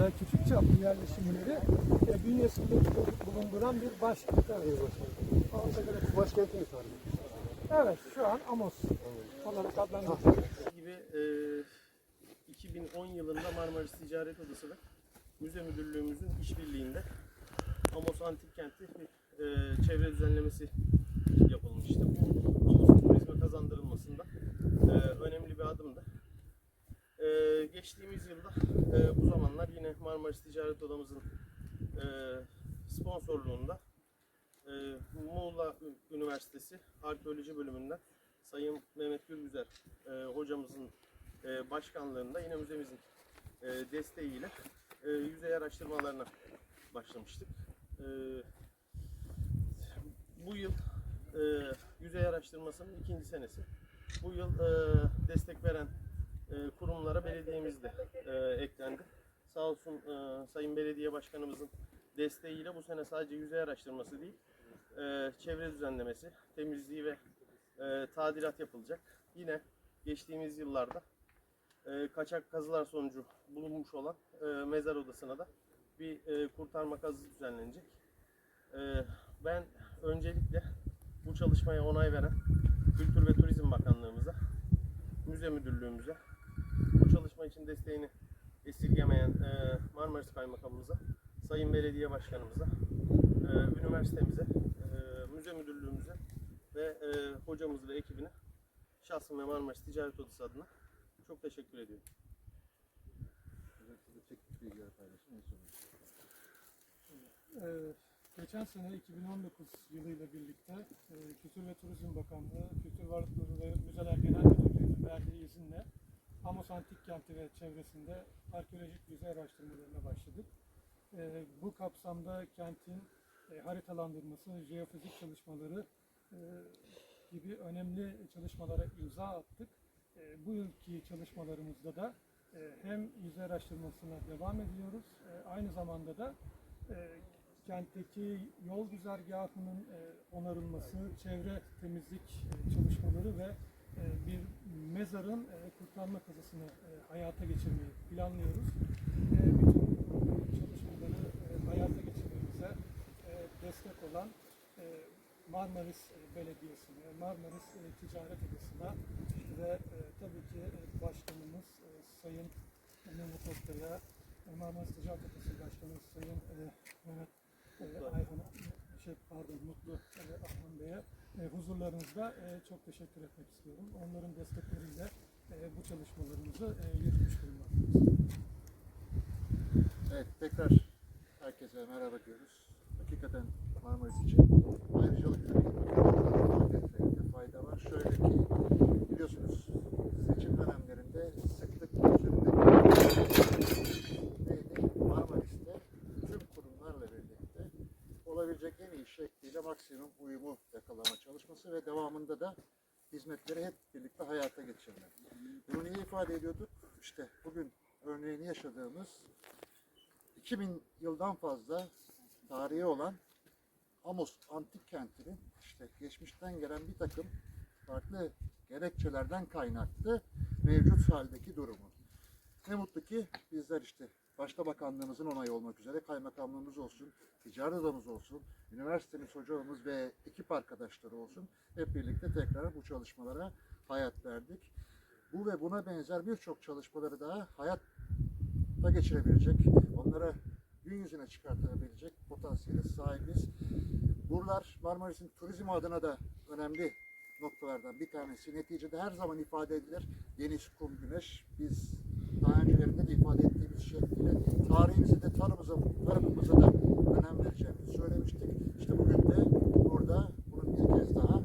da küçük çaplı yerleşimleri e, bünyesinde bulunduran bir başkent. Evet. Bu başkenti mi tarihi? evet, şu an Amos olarak adlandırılıyor. gibi e, 2010 yılında Marmaris Ticaret Odası ve Müze Müdürlüğümüzün işbirliğinde Amos Antik Kenti e, çevre düzenlemesi yapılmıştı. Bu Amos'un turizme kazandırılmasında e, önemli bir adımdı. E, geçtiğimiz yılda e, bu zamanlar yine Marmaris Ticaret Odamızın e, sponsorluğunda e, Muğla Üniversitesi Arkeoloji Bölümünden Sayın Mehmet Gürgüzer e, hocamızın e, başkanlığında yine müzemizin e, desteğiyle e, yüzey araştırmalarına başlamıştık. E, bu yıl e, yüzey araştırmasının ikinci senesi. Bu yıl e, destek veren e, kurumlara belediyemiz de e, eklendi. Sağ olsun e, Sayın Belediye Başkanımızın desteğiyle bu sene sadece yüzey araştırması değil, e, çevre düzenlemesi, temizliği ve e, tadilat yapılacak. Yine geçtiğimiz yıllarda e, kaçak kazılar sonucu bulunmuş olan e, mezar odasına da bir e, kurtarma kazısı düzenlenecek. E, ben öncelikle bu çalışmaya onay veren Kültür ve Turizm Bakanlığımıza, Müze Müdürlüğümüze, çalışma için desteğini esirgemeyen e, Marmaris Kaymakamımıza, Sayın Belediye Başkanımıza, e, üniversitemize, e, Müze Müdürlüğümüze ve e, hocamız ve ekibine şahsım ve Marmaris Ticaret Odası adına çok teşekkür ediyorum. Ee, geçen sene 2019 yılıyla birlikte e, Kültür ve Turizm Bakanlığı, Kültür Varlıkları ve Müzeler Genel Müdürlüğü'nün verdiği izinle Amos Antik Kenti ve çevresinde arkeolojik yüzey araştırmalarına başladık. Ee, bu kapsamda kentin e, haritalandırması, jeofizik çalışmaları e, gibi önemli çalışmalara imza attık. E, bu yılki çalışmalarımızda da e, hem yüzey araştırmasına devam ediyoruz, e, aynı zamanda da e, kentteki yol güzergahının e, onarılması, çevre temizlik e, çalışmaları ve e, bir mezarın e, kurtarma kazısını e, hayata geçirmeyi planlıyoruz. E, bütün çalışmaları e, hayata geçirmemize e, destek olan e, Marmaris e, Belediyesi'ne, Marmaris e, Ticaret Odası'na ve e, tabii ki e, Başkanımız e, Sayın Mehmet Oktay'a, e, Marmaris Ticaret Odası Başkanı Sayın e, Mehmet e, Ayhan'a, şey, pardon Mutlu e, Ahman Bey'e e, huzurlarınızda e, çok teşekkür etmek istiyorum. Onların destekleriyle e, bu çalışmalarımızı e, yürütmüş bulunmaktayız. Evet tekrar herkese merhaba diyoruz. Hakikaten Marmaris için ayrıcalık etmekte fayda var. Şöyle ki biliyorsunuz seçim dönemlerinde sıklık üzerinde neydi? Marmaris'te tüm kurumlarla birlikte olabilecek en iyi şekliyle maksimum uyumu yakalama çalışması ve devamında da hizmetleri hep birlikte hayata geçirme. Bunu niye ifade ediyorduk? İşte bugün örneğini yaşadığımız 2000 yıldan fazla tarihi olan Amos antik kentinin işte geçmişten gelen bir takım farklı gerekçelerden kaynaklı mevcut haldeki durumu. Ne mutlu ki bizler işte başta bakanlığımızın onayı olmak üzere kaymakamlığımız olsun, ticaret odamız olsun, üniversitemiz hocamız ve ekip arkadaşları olsun hep birlikte tekrar bu çalışmalara hayat verdik. Bu ve buna benzer birçok çalışmaları daha hayata geçirebilecek, onlara gün yüzüne çıkartabilecek potansiyele sahibiz. Buralar Marmaris'in turizm adına da önemli noktalardan bir tanesi. Neticede her zaman ifade edilir. Deniz, kum, güneş. Biz de ifade ettiğimiz şekliyle tarihimize de tarımıza, tarımımıza da önem vereceğimizi söylemiştik. İşte bugün de burada bunun bir kez daha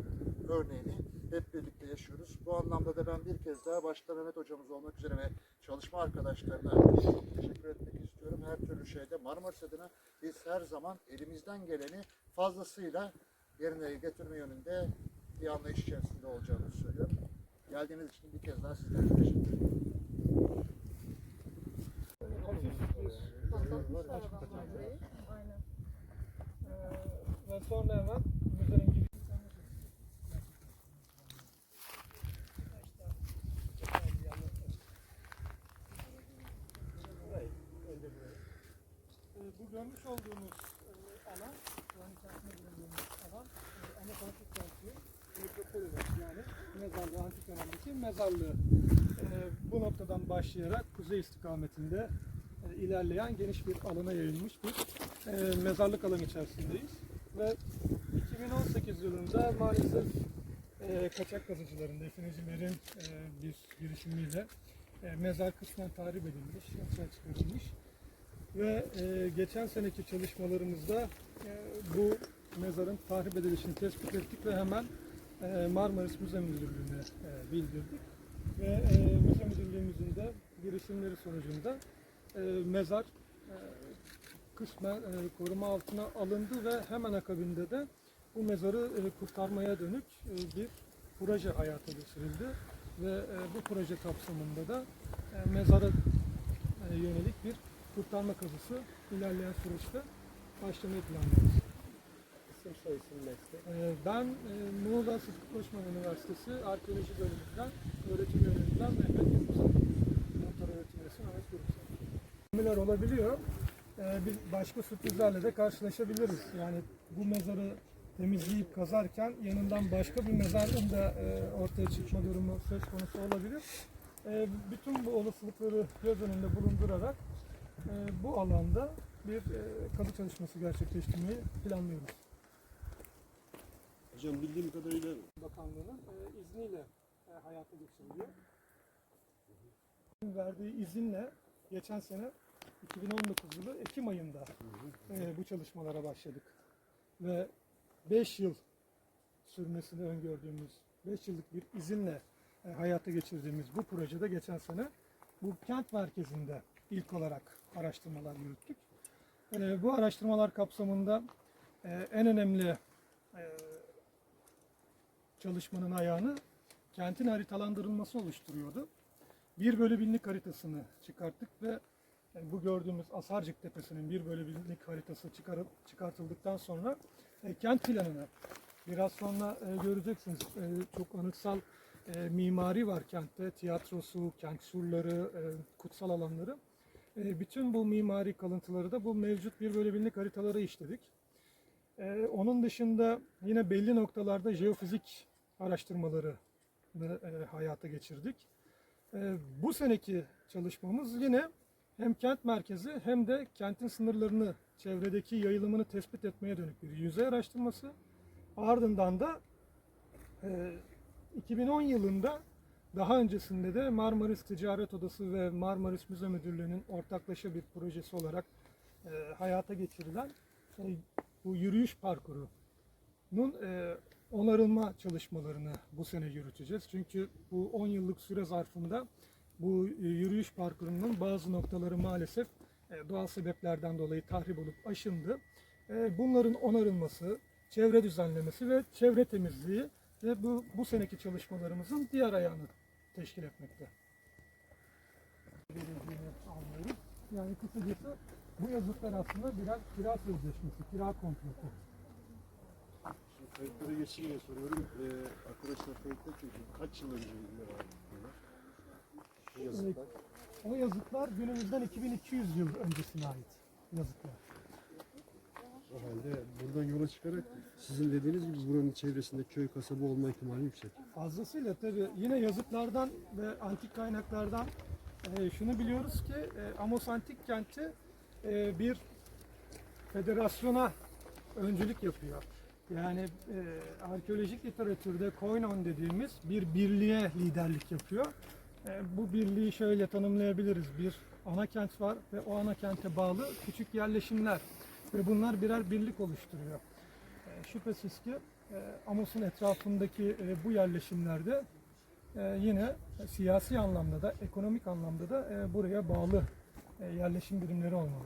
örneğini hep birlikte yaşıyoruz. Bu anlamda da ben bir kez daha başta Mehmet hocamız olmak üzere ve çalışma arkadaşlarına çok teşekkür etmek istiyorum. Her türlü şeyde Marmaris adına biz her zaman elimizden geleni fazlasıyla yerine getirme yönünde bir anlayış içerisinde olacağımızı söylüyorum. Geldiğiniz için bir kez daha sizlere teşekkür ederim. Aynen. Ee, ve sonra hemen müzenin giriş bu görmüş olduğumuz alan, şu an içerisinde bulunduğumuz alan, e, Anakontik Kenti, Nekropoli yani mezarlığı, antik dönemdeki mezarlığı. Bu noktadan başlayarak kuzey istikametinde ilerleyen geniş bir alana yayılmış bir e, mezarlık alanı içerisindeyiz. Ve 2018 yılında maalesef e, kaçak kazıcıların, definecilerin e, bir girişimiyle mezar kısmen tahrip edilmiş, açığa çıkarılmış. Ve geçen seneki çalışmalarımızda bu mezarın tahrip edilişini tespit ettik ve hemen Marmaris Müze Müdürlüğü'ne bildirdik. Ve e, Müze Müdürlüğümüzün de girişimleri sonucunda e, mezar e, kısmen e, koruma altına alındı ve hemen akabinde de bu mezarı e, kurtarmaya dönük e, bir proje hayata geçirildi. Ve e, bu proje kapsamında da e, mezara e, yönelik bir kurtarma kazısı ilerleyen süreçte başlamayı planlıyoruz. İsim soyisim meslek. Ee, Ben e, Muğla Sıtkı Koçman Üniversitesi Arkeoloji Bölümünden öğretim yönetinden Mehmet Yıldız'ın doktor öğretim üyesi Mehmet Yıldız'ın. olabiliyor. Ee, Biz başka sürprizlerle de karşılaşabiliriz. Yani bu mezarı temizleyip kazarken yanından başka bir mezarın da e, ortaya çıkma durumu söz konusu olabilir. E, Bütün bu olasılıkları göz önünde bulundurarak e, bu alanda bir e, kazı çalışması gerçekleştirmeyi planlıyoruz. Hocam bildiğim kadarıyla Bakanlığı'nın e, izniyle e, hayata geçiriliyor. Verdiği izinle geçen sene 2019 yılı Ekim ayında e, bu çalışmalara başladık. Ve 5 yıl sürmesini öngördüğümüz 5 yıllık bir izinle e, hayata geçirdiğimiz bu projede geçen sene bu kent merkezinde ilk olarak araştırmalar yürüttük. E, bu araştırmalar kapsamında e, en önemli e, çalışmanın ayağını kentin haritalandırılması oluşturuyordu. 1 bölü binlik haritasını çıkarttık ve yani bu gördüğümüz Asarcık Tepesi'nin 1 bölü binlik haritası çıkarıp çıkartıldıktan sonra e, kent planını biraz sonra e, göreceksiniz. E, çok anıtsal e, mimari var kentte. Tiyatrosu, kent surları, e, kutsal alanları. E, bütün bu mimari kalıntıları da bu mevcut 1 bölü binlik haritaları işledik. Ee, onun dışında yine belli noktalarda jeofizik araştırmaları e, hayata geçirdik. Ee, bu seneki çalışmamız yine hem kent merkezi hem de kentin sınırlarını, çevredeki yayılımını tespit etmeye dönük bir yüzey araştırması. Ardından da e, 2010 yılında daha öncesinde de Marmaris Ticaret Odası ve Marmaris Müze Müdürlüğü'nün ortaklaşa bir projesi olarak e, hayata geçirilen e, bu yürüyüş parkurunun e, onarılma çalışmalarını bu sene yürüteceğiz. Çünkü bu 10 yıllık süre zarfında bu e, yürüyüş parkurunun bazı noktaları maalesef e, doğal sebeplerden dolayı tahrip olup aşındı. E, bunların onarılması, çevre düzenlemesi ve çevre temizliği ve bu, bu seneki çalışmalarımızın diğer ayağını teşkil etmekte. Anlıyoruz. Yani kısacası bu yazıtlar aslında birer kira sözleşmesi, kira kontratı. kayıtlara geçince soruyorum. Ee, arkadaşlar kayıtta çünkü kaç yıl önce var Bu yazıklar. O yazıtlar günümüzden 2200 yıl öncesine ait yazıtlar. O halde buradan yola çıkarak sizin dediğiniz gibi buranın çevresinde köy kasaba olma ihtimali yüksek. Fazlasıyla tabii yine yazıtlardan ve antik kaynaklardan e, şunu biliyoruz ki e, Amos Antik Kenti e, bir federasyona öncülük yapıyor. Yani e, arkeolojik literatürde koinon dediğimiz bir birliğe liderlik yapıyor. E, bu birliği şöyle tanımlayabiliriz. Bir ana kent var ve o ana kente bağlı küçük yerleşimler ve bunlar birer birlik oluşturuyor. E, şüphesiz ki e, Amos'un etrafındaki bu yerleşimlerde yine siyasi anlamda da ekonomik anlamda da buraya bağlı yerleşim birimleri olmalı.